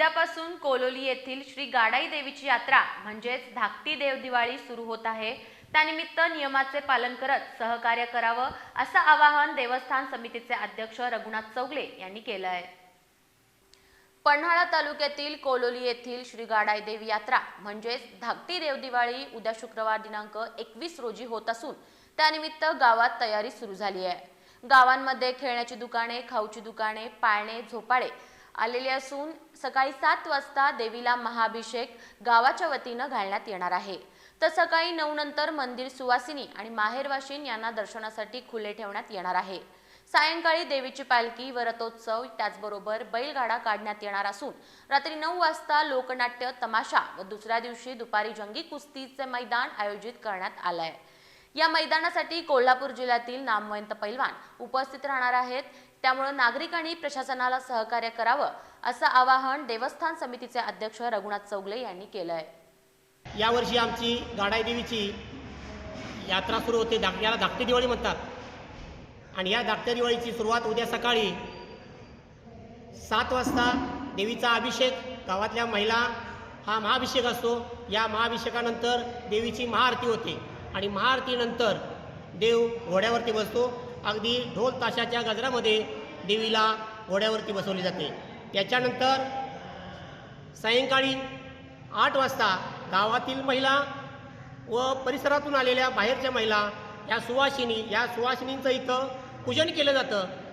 उद्यापासून कोलोली येथील श्री गाडाई देवीची यात्रा म्हणजेच धाकटी देव दिवाळी सुरू होत आहे. त्यानिमित्त नियमाचे पालन करत सहकार्य करावं असं आवाहन देवस्थान समितीचे अध्यक्ष रघुनाथ चौगले यांनी केलं आहे पन्हाळा तालुक्यातील कोलोली येथील श्री गाडाई देवी यात्रा म्हणजेच धाकटी देव दिवाळी उद्या शुक्रवार दिनांक एकवीस रोजी होत असून त्यानिमित्त गावात तयारी सुरू झाली आहे. गावांमध्ये खेळण्याची दुकाने खाऊची दुकाने पाळणे झोपाळे आलेले असून सकाळी सात वाजता देवीला महाभिषेक गावाच्या वतीनं घालण्यात येणार आहे. तर सकाळी नऊ नंतर मंदिर सुवासिनी आणि माहेरवाशीन यांना दर्शनासाठी खुले ठेवण्यात येणार आहे. सायंकाळी देवीची पालखी व रथोत्सव त्याचबरोबर बैलगाडा काढण्यात येणार असून रात्री नऊ वाजता लोकनाट्य तमाशा व दुसऱ्या दिवशी दुपारी जंगी कुस्तीचे मैदान आयोजित करण्यात आलं आहे या मैदानासाठी कोल्हापूर जिल्ह्यातील नामवंत पैलवान उपस्थित राहणार आहेत. त्यामुळे नागरिकांनी प्रशासनाला सहकार्य करावं असं आवाहन देवस्थान समितीचे अध्यक्ष रघुनाथ चौगले यांनी केलं आहे यावर्षी आमची गाडाई देवीची यात्रा सुरू होते. धाक याला धाकटी दिवाळी म्हणतात. आणि या धाकट्या दिवाळीची सुरुवात उद्या सकाळी सात वाजता देवीचा अभिषेक गावातल्या महिला हा महाभिषेक असतो. या महाभिषेकानंतर देवीची महाआरती होते. आणि महाआरतीनंतर देव घोड्यावरती बसतो. अगदी ढोल ताशाच्या गजरामध्ये देवीला घोड्यावरती बसवली जाते. त्याच्यानंतर सायंकाळी आठ वाजता गावातील महिला व परिसरातून आलेल्या बाहेरच्या महिला या सुवासिनी या सुवासिनींचं इथं पूजन केलं जातं.